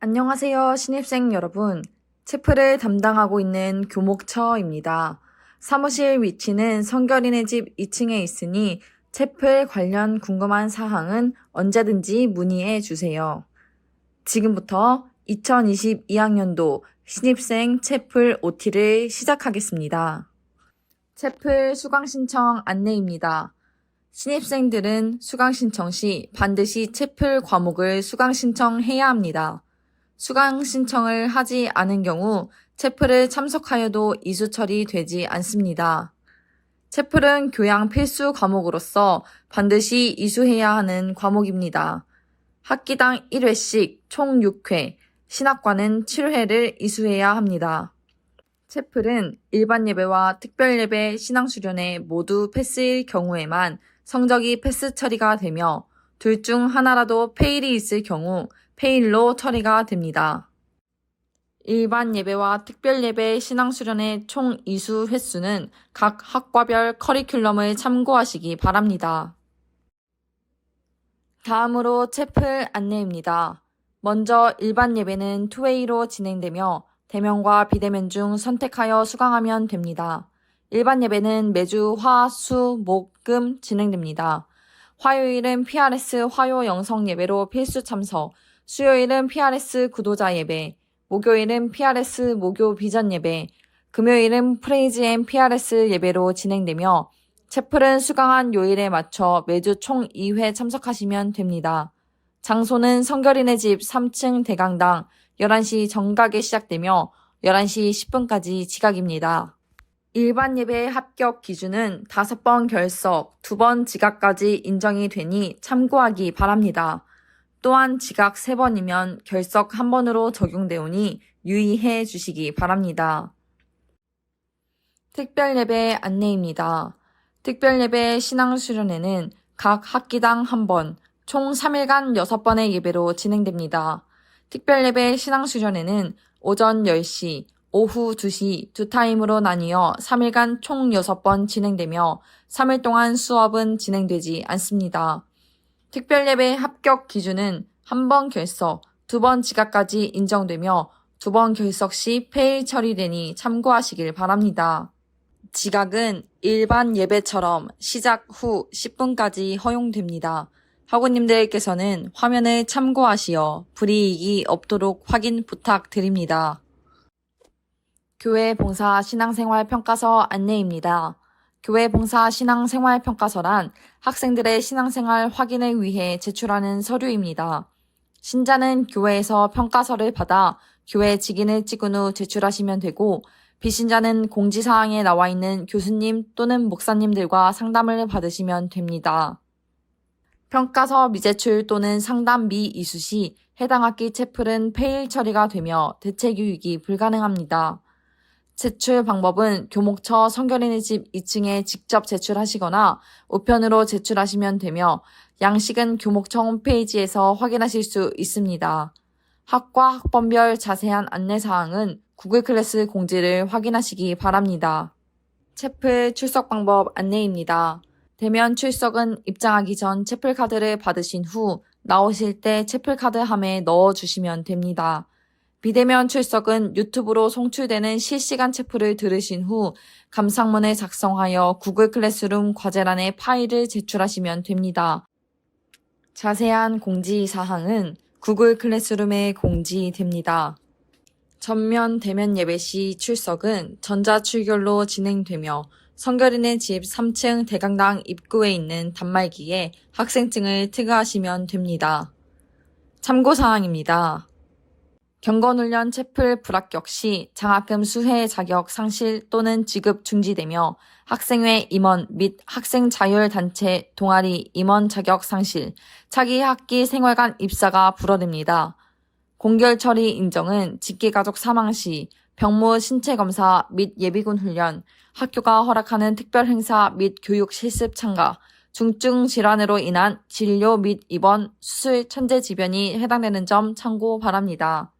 안녕하세요, 신입생 여러분. 체프를 담당하고 있는 교목처입니다. 사무실 위치는 성결이네 집 2층에 있으니 체플 관련 궁금한 사항은 언제든지 문의해 주세요. 지금부터 2022학년도 신입생 체플 OT를 시작하겠습니다. 체플 수강 신청 안내입니다. 신입생들은 수강 신청 시 반드시 체플 과목을 수강 신청해야 합니다. 수강 신청을 하지 않은 경우 체플을 참석하여도 이수 처리되지 않습니다. 체플은 교양 필수 과목으로서 반드시 이수해야 하는 과목입니다. 학기당 1회씩 총 6회, 신학과는 7회를 이수해야 합니다. 체플은 일반 예배와 특별 예배 신앙 수련회 모두 패스일 경우에만 성적이 패스 처리가 되며 둘 중 하나라도 페일이 있을 경우 페일로 처리가 됩니다. 일반 예배와 특별 예배 신앙 수련회 총 이수 횟수는 각 학과별 커리큘럼을 참고하시기 바랍니다. 다음으로 채플 안내입니다. 먼저 일반 예배는 투웨이로 진행되며 대면과 비대면 중 선택하여 수강하면 됩니다. 일반 예배는 매주 화, 수, 목, 금 진행됩니다. 화요일은 PRS 화요 영성 예배로 필수 참석, 수요일은 PRS 구도자 예배, 목요일은 PRS 목요 비전 예배, 금요일은 프레이즈 앤 PRS 예배로 진행되며 채플은 수강한 요일에 맞춰 매주 총 2회 참석하시면 됩니다. 장소는 성결이네 집 3층 대강당 11시 정각에 시작되며 11시 10분까지 지각입니다. 일반 예배 합격 기준은 5번 결석, 2번 지각까지 인정이 되니 참고하기 바랍니다. 또한 지각 3번이면 결석 1번으로 적용되오니 유의해 주시기 바랍니다. 특별예배 안내입니다. 특별예배 신앙수련회는 각 학기당 한 번, 총 3일간 6번의 예배로 진행됩니다. 특별예배 신앙수련회는 오전 10시, 오후 2시 두 타임으로 나뉘어 3일간 총 6번 진행되며 3일 동안 수업은 진행되지 않습니다. 특별예배 합격 기준은 한 번 결석, 두 번 지각까지 인정되며 두 번 결석 시 페일 처리되니 참고하시길 바랍니다. 지각은 일반 예배처럼 시작 후 10분까지 허용됩니다. 학우님들께서는 화면을 참고하시어 불이익이 없도록 확인 부탁드립니다. 교회 봉사 신앙생활 평가서 안내입니다. 교회 봉사 신앙생활 평가서란 학생들의 신앙생활 확인을 위해 제출하는 서류입니다. 신자는 교회에서 평가서를 받아 교회 직인을 찍은 후 제출하시면 되고 비신자는 공지사항에 나와 있는 교수님 또는 목사님들과 상담을 받으시면 됩니다. 평가서 미제출 또는 상담 미이수 시 해당 학기 채플은 페일 처리가 되며 대체 교육이 불가능합니다. 제출 방법은 교목처 성결인의 집 2층에 직접 제출하시거나 우편으로 제출하시면 되며 양식은 교목처 홈페이지에서 확인하실 수 있습니다. 학과 학번별 자세한 안내사항은 구글 클래스 공지를 확인하시기 바랍니다. 채플 출석 방법 안내입니다. 대면 출석은 입장하기 전 채플 카드를 받으신 후 나오실 때 채플 카드 함에 넣어 주시면 됩니다. 비대면 출석은 유튜브로 송출되는 실시간 채플을 들으신 후 감상문을 작성하여 구글 클래스룸 과제란에 파일을 제출하시면 됩니다. 자세한 공지 사항은 구글 클래스룸에 공지됩니다. 전면 대면 예배 시 출석은 전자출결로 진행되며 성결인의 집 3층 대강당 입구에 있는 단말기에 학생증을 태그하시면 됩니다. 참고사항입니다. 경건훈련 채플 불합격 시 장학금 수혜 자격 상실 또는 지급 중지되며 학생회 임원 및 학생 자율단체 동아리 임원 자격 상실, 차기 학기 생활관 입사가 불어됩니다. 공결 처리 인정은 직계가족 사망 시 병무 신체 검사 및 예비군 훈련, 학교가 허락하는 특별 행사 및 교육 실습 참가, 중증 질환으로 인한 진료 및 입원, 수술, 천재지변이 해당되는 점 참고 바랍니다.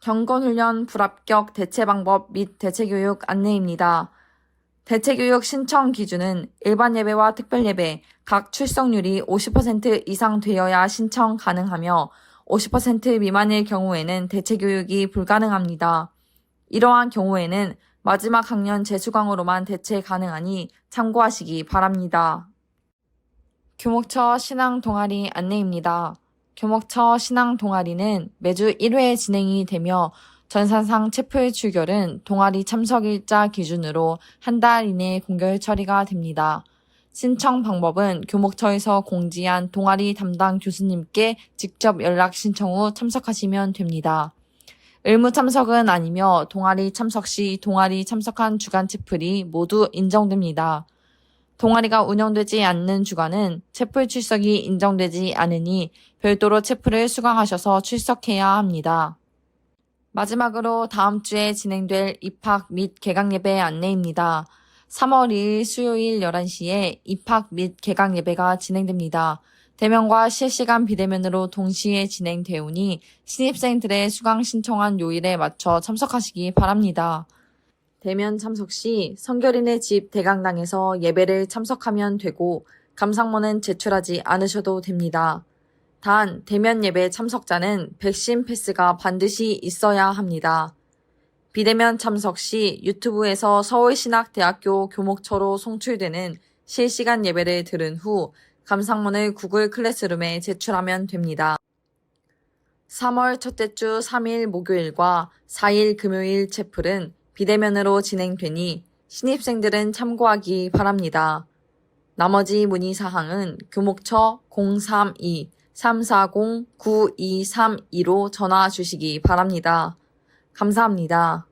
경건훈련 불합격 대체 방법 및 대체교육 안내입니다. 대체교육 신청 기준은 일반 예배와 특별 예배 각 출석률이 50% 이상 되어야 신청 가능하며 50% 미만일 경우에는 대체 교육이 불가능합니다. 이러한 경우에는 마지막 학년 재수강으로만 대체 가능하니 참고하시기 바랍니다. 교목처 신앙 동아리 안내입니다. 교목처 신앙 동아리는 매주 1회 진행이 되며 전산상 체플 출결은 동아리 참석일자 기준으로 한 달 이내 공결 처리가 됩니다. 신청 방법은 교목처에서 공지한 동아리 담당 교수님께 직접 연락 신청 후 참석하시면 됩니다. 의무 참석은 아니며 동아리 참석 시 동아리 참석한 주간 채플이 모두 인정됩니다. 동아리가 운영되지 않는 주간은 채플 출석이 인정되지 않으니 별도로 채플을 수강하셔서 출석해야 합니다. 마지막으로 다음 주에 진행될 입학 및 개강 예배 안내입니다. 3월 2일 수요일 11시에 입학 및 개강 예배가 진행됩니다. 대면과 실시간 비대면으로 동시에 진행되오니 신입생들의 수강 신청한 요일에 맞춰 참석하시기 바랍니다. 대면 참석 시 성결인의 집 대강당에서 예배를 참석하면 되고 감상문은 제출하지 않으셔도 됩니다. 단 대면 예배 참석자는 백신 패스가 반드시 있어야 합니다. 비대면 참석 시 유튜브에서 서울신학대학교 교목처로 송출되는 실시간 예배를 들은 후 감상문을 구글 클래스룸에 제출하면 됩니다. 3월 첫째 주 3일 목요일과 4일 금요일 채플은 비대면으로 진행되니 신입생들은 참고하기 바랍니다. 나머지 문의 사항은 교목처 032-340-9232로 전화 주시기 바랍니다. 감사합니다.